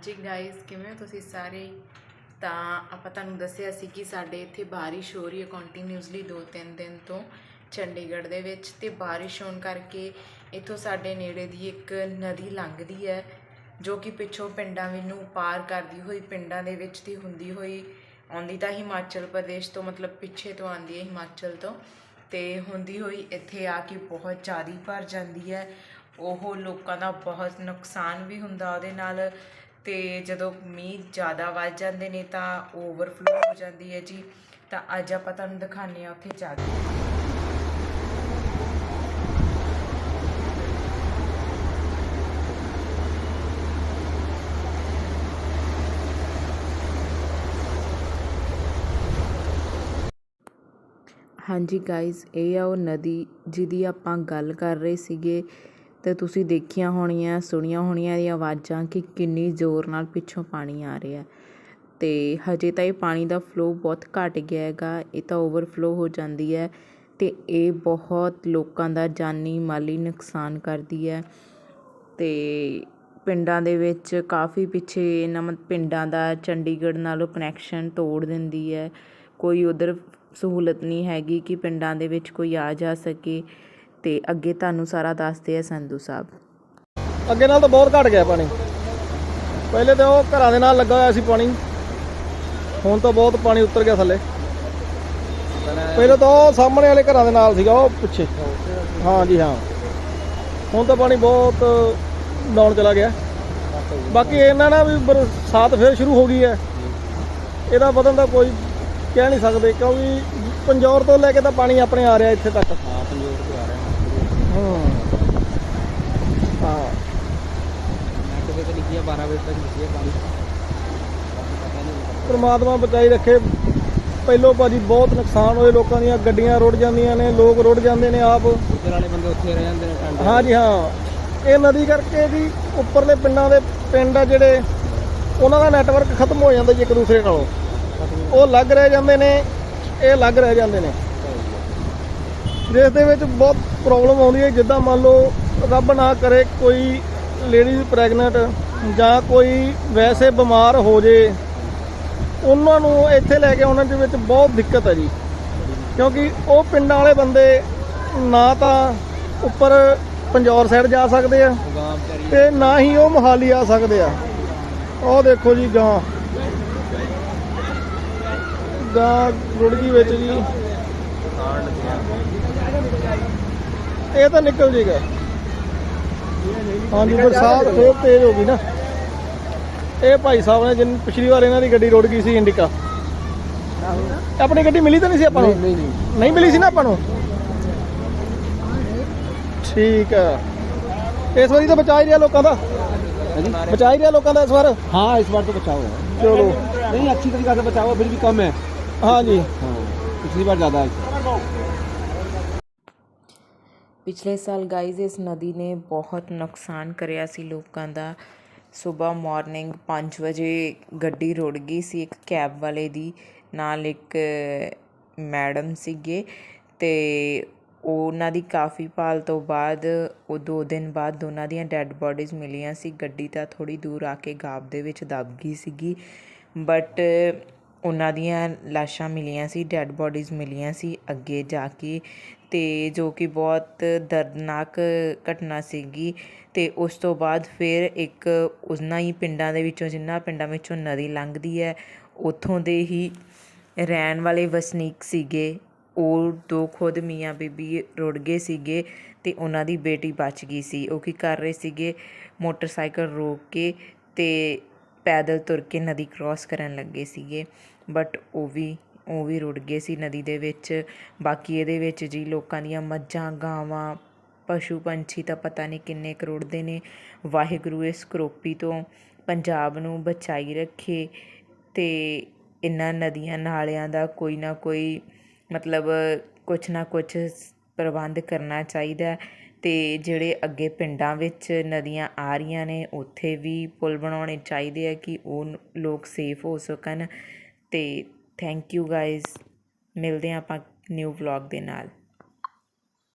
ਹਾਂਜੀ ਗਾਇਸ ਕਿਵੇਂ ਹੋ ਤੁਸੀਂ ਸਾਰੇ? ਤਾਂ ਆਪਾਂ ਤੁਹਾਨੂੰ ਦੱਸਿਆ ਸੀ ਕਿ ਸਾਡੇ ਇੱਥੇ ਬਾਰਿਸ਼ ਹੋ ਰਹੀ ਹੈ ਕੰਟੀਨਿਊਸਲੀ 2-3 ਦਿਨ ਤੋਂ ਚੰਡੀਗੜ੍ਹ ਦੇ ਵਿੱਚ ਤੇ ਬਾਰਿਸ਼ ਹੋਣ ਕਰਕੇ ਇੱਥੋਂ ਸਾਡੇ ਨੇੜੇ ਦੀ ਇੱਕ ਨਦੀ ਲੰਘਦੀ ਹੈ, ਜੋ ਕਿ ਪਿੱਛੋਂ ਪਿੰਡਾਂ ਵੀ ਨੂੰ ਪਾਰ ਕਰਦੀ ਹੋਈ ਪਿੰਡਾਂ ਦੇ ਵਿੱਚ ਦੀ ਹੁੰਦੀ ਹੋਈ ਆਉਂਦੀ ਤਾਂ ਹਿਮਾਚਲ ਪ੍ਰਦੇਸ਼ ਤੋਂ, ਮਤਲਬ ਪਿੱਛੇ ਤੋਂ ਆਉਂਦੀ ਹੈ ਹਿਮਾਚਲ ਤੋਂ ਤੇ ਹੁੰਦੀ ਹੋਈ ਇੱਥੇ ਆ ਕੇ ਬਹੁਤ ਜ਼ਿਆਦਾ ਭਰ ਜਾਂਦੀ ਹੈ। ਉਹ ਲੋਕਾਂ ਦਾ ਬਹੁਤ ਨੁਕਸਾਨ ਵੀ ਹੁੰਦਾ ਉਹਦੇ ਨਾਲ। ਤੇ ਜਦੋਂ ਮੀਂਹ ਜ਼ਿਆਦਾ ਵੱਧ ਜਾਂਦੇ ਨੇ ਤਾਂ ਓਵਰਫਲੋ ਹੋ ਜਾਂਦੀ ਹੈ ਜੀ। ਤਾਂ ਅੱਜ ਆਪਾਂ ਤੁਹਾਨੂੰ ਦਿਖਾਉਂਦੇ ਆ ਉੱਥੇ ਜਾ ਕੇ ਹਾਂਜੀ ਗਾਇਜ਼ ਇਹ ਆ ਉਹ ਨਦੀ ਜਿਹਦੀ ਆਪਾਂ ਗੱਲ ਕਰ ਰਹੇ ਸੀਗੇ ਅਤੇ ਤੁਸੀਂ ਦੇਖੀਆਂ ਹੋਣੀਆਂ, ਸੁਣੀਆਂ ਹੋਣੀਆਂ ਇਹਦੀਆਂ ਆਵਾਜ਼ਾਂ ਕਿ ਕਿੰਨੀ ਜ਼ੋਰ ਨਾਲ ਪਿੱਛੋਂ ਪਾਣੀ ਆ ਰਿਹਾ। ਅਤੇ ਹਜੇ ਤਾਂ ਇਹ ਪਾਣੀ ਦਾ ਫਲੋ ਬਹੁਤ ਘੱਟ ਗਿਆ ਹੈਗਾ, ਇਹ ਤਾਂ ਓਵਰਫਲੋ ਹੋ ਜਾਂਦੀ ਹੈ ਅਤੇ ਇਹ ਬਹੁਤ ਲੋਕਾਂ ਦਾ ਜਾਨੀ ਮਾਲੀ ਨੁਕਸਾਨ ਕਰਦੀ ਹੈ। ਅਤੇ ਪਿੰਡਾਂ ਦੇ ਵਿੱਚ ਕਾਫੀ ਪਿੱਛੇ ਇਹਨਾਂ ਮਤ, ਪਿੰਡਾਂ ਦਾ ਚੰਡੀਗੜ੍ਹ ਨਾਲੋਂ ਕਨੈਕਸ਼ਨ ਤੋੜ ਦਿੰਦੀ ਹੈ। ਕੋਈ ਉੱਧਰ ਸਹੂਲਤ ਨਹੀਂ ਹੈਗੀ ਕਿ ਪਿੰਡਾਂ ਦੇ ਵਿੱਚ ਕੋਈ ਆ ਜਾ ਸਕੇ। ਤੇ ਅੱਗੇ ਤੁਹਾਨੂੰ ਸਾਰਾ ਦੱਸਦੇ ਆ ਸੰਧੂ ਸਾਹਿਬ। ਅੱਗੇ ਨਾਲ ਤਾਂ ਬਹੁਤ ਘਟ ਗਿਆ ਪਾਣੀ। ਪਹਿਲੇ ਤਾਂ ਉਹ ਘਰਾਂ ਦੇ ਨਾਲ ਲੱਗਾ ਹੋਇਆ ਸੀ ਪਾਣੀ। ਹੁਣ ਤਾਂ ਬਹੁਤ ਪਾਣੀ ਉੱਤਰ ਗਿਆ ਥੱਲੇ। ਪਹਿਲੇ ਤਾਂ ਉਹ ਸਾਹਮਣੇ ਵਾਲੇ ਘਰਾਂ ਦੇ ਨਾਲ ਸੀਗਾ ਉਹ ਪਿੱਛੇ। ਹਾਂ ਜੀ ਹਾਂ। ਹੁਣ ਤਾਂ ਪਾਣੀ ਬਹੁਤ ਡਾਊਨ ਚਲਾ ਗਿਆ। ਬਾਕੀ ਇਹਨਾਂ ਨਾਲ ਵੀ ਬਰਸਾਤ ਫਿਰ ਸ਼ੁਰੂ ਹੋ ਗਈ ਹੈ। ਇਹਦਾ ਵਧਣ ਦਾ ਕੋਈ ਕਹਿ ਨਹੀਂ ਸਕਦੇ ਕਿਉਂਕਿ ਪੰਜੌਰ ਤੋਂ ਲੈ ਕੇ ਤਾਂ ਪਾਣੀ ਆਪਣੇ ਆ ਰਿਹਾ ਇੱਥੇ ਤੱਕ। ਹਾਂ ਪੰਜੋਰ ਤੋਂ ਪ੍ਰਮਾਤਮਾ ਬਚਾਈ ਰੱਖੇ। ਪਹਿਲੋਂ ਭਾਜੀ ਬਹੁਤ ਨੁਕਸਾਨ ਹੋਏ ਲੋਕਾਂ ਦੀਆਂ। ਗੱਡੀਆਂ ਰੁੜ ਜਾਂਦੀਆਂ ਨੇ ਲੋਕ ਰੁੜ ਜਾਂਦੇ ਨੇ ਆਪ। ਉੱਧਰ ਵਾਲੇ ਬੰਦੇ ਉੱਥੇ ਰਹਿ ਜਾਂਦੇ ਨੇ ਟਾਂਡੇ ਹਾਂ। ਇਹ ਨਦੀ ਕਰਕੇ ਜੀ ਉੱਪਰਲੇ ਪਿੰਡਾਂ ਦੇ ਪਿੰਡ ਆ ਜਿਹੜੇ ਉਹਨਾਂ ਦਾ ਨੈਟਵਰਕ ਖਤਮ ਹੋ ਜਾਂਦਾ ਜੀ ਇੱਕ ਦੂਸਰੇ ਨਾਲੋਂ। ਉਹ ਲੱਗ ਰਹਿ ਜਾਂਦੇ ਨੇ ਇਹ ਲੱਗ ਰਹਿ ਜਾਂਦੇ ਨੇ। ਜਿਸ ਦੇ ਵਿੱਚ ਬਹੁਤ ਪ੍ਰੋਬਲਮ ਆਉਂਦੀ ਹੈ, ਜਿੱਦਾਂ ਮੰਨ ਲਓ ਰੱਬ ਨਾ ਕਰੇ ਕੋਈ ਲੇਡੀਜ਼ ਪ੍ਰੈਗਨੈਂਟ ਜਾਂ ਕੋਈ ਵੈਸੇ ਬਿਮਾਰ ਹੋ ਜੇ, ਉਹਨਾਂ ਨੂੰ ਇੱਥੇ ਲੈ ਕੇ ਆਉਣ ਦੇ ਵਿੱਚ ਬਹੁਤ ਦਿੱਕਤ ਹੈ ਜੀ। ਕਿਉਂਕਿ ਉਹ ਪਿੰਡਾਂ ਵਾਲੇ ਬੰਦੇ ਨਾ ਤਾਂ ਉੱਪਰ ਪੰਜੌਰ ਸਾਈਡ ਜਾ ਸਕਦੇ ਆ ਗਾਂ ਤੇ ਨਾ ਹੀ ਉਹ ਮੋਹਾਲੀ ਆ ਸਕਦੇ ਆ। ਉਹ ਦੇਖੋ ਜੀ ਗਾਂ। ਗਾਂ ਰੁੜ ਵਿੱਚ ਜੀ। ਇਹ ਤਾਂ ਨਿਕਲ ਜੇਗਾ ਹਾਂਜੀ ਬਰਸਾਤ ਫੇਰ ਤੇਜ਼ ਹੋ ਗਈ ਨਾ। ਇਹ ਭਾਈ ਸਾਹਿਬ ਨੇ ਜਿੰਨ ਪਿਛਲੀ ਵਾਰ ਇਹਨਾਂ ਦੀ ਗੱਡੀ ਰੋੜ ਗਈ ਸੀ ਇੰਡਿਕਾ। ਆਪਣੀ ਗੱਡੀ ਮਿਲੀ ਤਾਂ ਨਹੀਂ ਸੀ ਆਪਾਂ ਨੂੰ? ਨਹੀਂ ਨਹੀਂ ਨਹੀਂ। ਮਿਲੀ ਸੀ ਨਾ ਆਪਾਂ ਨੂੰ? ਠੀਕ ਆ। ਇਸ ਵਾਰੀ ਤਾਂ ਬਚਾ ਹੀ ਰਿਹਾ ਲੋਕਾਂ ਦਾ। ਬਚਾ ਹੀ ਰਿਹਾ ਲੋਕਾਂ ਦਾ ਇਸ ਵਾਰ? ਹਾਂ ਇਸ ਵਾਰ ਤਾਂ ਬਚਾਓ ਚਲੋ। ਨਹੀਂ ਅੱਛੀ ਤਰੀਕੇ ਨਾਲ ਬਚਾਓ ਫਿਰ ਵੀ ਕਮ ਹੈ। ਹਾਂ ਜੀ ਹਾਂ ਪਿਛਲੀ ਵਾਰ ਜ਼ਿਆਦਾ ਹੈ ਪਿਛਲੇ ਸਾਲ ਗਾਈਜ਼ ਇਸ ਨਦੀ ਨੇ ਬਹੁਤ ਨੁਕਸਾਨ ਕਰਿਆ ਸੀ ਲੋਕਾਂ ਦਾ। ਸਵੇਰ ਮਾਰਨਿੰਗ 5 ਵਜੇ ਗੱਡੀ ਰੁੜ ਗਈ ਸੀ ਇੱਕ ਕੈਬ ਵਾਲੇ ਦੀ, ਨਾਲ ਇੱਕ ਮੈਡਮ ਸੀਗੇ ਅਤੇ ਉਹਨਾਂ ਦੀ ਕਾਫੀ ਭਾਲ ਤੋਂ ਬਾਅਦ ਉਹ ਦੋ ਦਿਨ ਬਾਅਦ ਦੋਨਾਂ ਦੀਆਂ ਡੈੱਡ ਬੋਡੀਜ਼ ਮਿਲੀਆਂ ਸੀ। ਗੱਡੀ ਤਾਂ ਥੋੜ੍ਹੀ ਦੂਰ ਆ ਕੇ ਗਾਬ ਦੇ ਵਿੱਚ ਦੱਬ ਗਈ ਸੀਗੀ। ਬਟ ਉਹਨਾਂ ਦੀਆਂ ਲਾਸ਼ਾਂ ਮਿਲੀਆਂ ਸੀ ਡੈੱਡ ਬੋਡੀਜ਼ ਮਿਲੀਆਂ ਸੀ ਅੱਗੇ ਜਾ ਕੇ ਅਤੇ ਜੋ ਕਿ ਬਹੁਤ ਦਰਦਨਾਕ ਘਟਨਾ ਸੀਗੀ ਅਤੇ ਉਸ ਤੋਂ ਬਾਅਦ ਫਿਰ ਇੱਕ ਉਹਨਾਂ ਹੀ ਪਿੰਡਾਂ ਦੇ ਵਿੱਚੋਂ ਜਿਨ੍ਹਾਂ ਪਿੰਡਾਂ ਵਿੱਚੋਂ ਨਦੀ ਲੰਘਦੀ ਹੈ, ਉੱਥੋਂ ਦੇ ਹੀ ਰਹਿਣ ਵਾਲੇ ਵਸਨੀਕ ਸੀਗੇ। ਉਹ ਦੋ ਖੁਦ ਮੀਆਂ ਬੀਬੀ ਰੁੜ ਗਏ ਸੀਗੇ ਅਤੇ ਉਹਨਾਂ ਦੀ ਬੇਟੀ ਬਚ ਗਈ ਸੀ। ਉਹ ਕੀ ਕਰ ਰਹੇ ਸੀਗੇ? ਮੋਟਰਸਾਈਕਲ ਰੋਕ ਕੇ ਅਤੇ ਪੈਦਲ ਤੁਰ ਕੇ ਨਦੀ ਕ੍ਰਾਸ ਕਰਨ ਲੱਗੇ ਸੀਗੇ ਬਟ ਉਹ ਵੀ ਉਹ ਵੀ ਰੁੜ ਗਏ ਸੀ ਨਦੀ ਦੇ ਵਿੱਚ। ਬਾਕੀ ਇਹਦੇ ਵਿੱਚ ਜੀ ਲੋਕਾਂ ਦੀਆਂ ਮੱਝਾਂ, ਗਾਵਾਂ, ਪਸ਼ੂ ਪੰਛੀ ਤਾਂ ਪਤਾ ਨਹੀਂ ਕਿੰਨੇ ਕਰੋੜ ਦੇ ਨੇ। ਵਾਹਿਗੁਰੂ ਇਸ ਕਰੋਪੀ ਤੋਂ ਪੰਜਾਬ ਨੂੰ ਬਚਾਈ ਰੱਖੇ ਤੇ ਇਹਨਾਂ ਨਦੀਆਂ ਨਾਲਿਆਂ ਦਾ ਕੋਈ ਨਾ ਕੋਈ ਮਤਲਬ ਕੁਛ ਨਾ ਕੁਛ ਪ੍ਰਬੰਧ ਕਰਨਾ ਚਾਹੀਦਾ ਅਤੇ ਜਿਹੜੇ ਅੱਗੇ ਪਿੰਡਾਂ ਵਿੱਚ ਨਦੀਆਂ ਆ ਰਹੀਆਂ ਨੇ, ਉੱਥੇ ਵੀ ਪੁਲ ਬਣਾਉਣੇ ਚਾਹੀਦੇ ਆ ਕਿ ਉਹ ਲੋਕ ਸੇਫ ਹੋ ਸਕਣ ਅਤੇ ਥੈਂਕ ਯੂ ਗਾਇਜ਼ ਮਿਲਦੇ ਹਾਂ ਆਪਾਂ ਨਿਊ ਵਲੋਗ ਦੇ ਨਾਲ।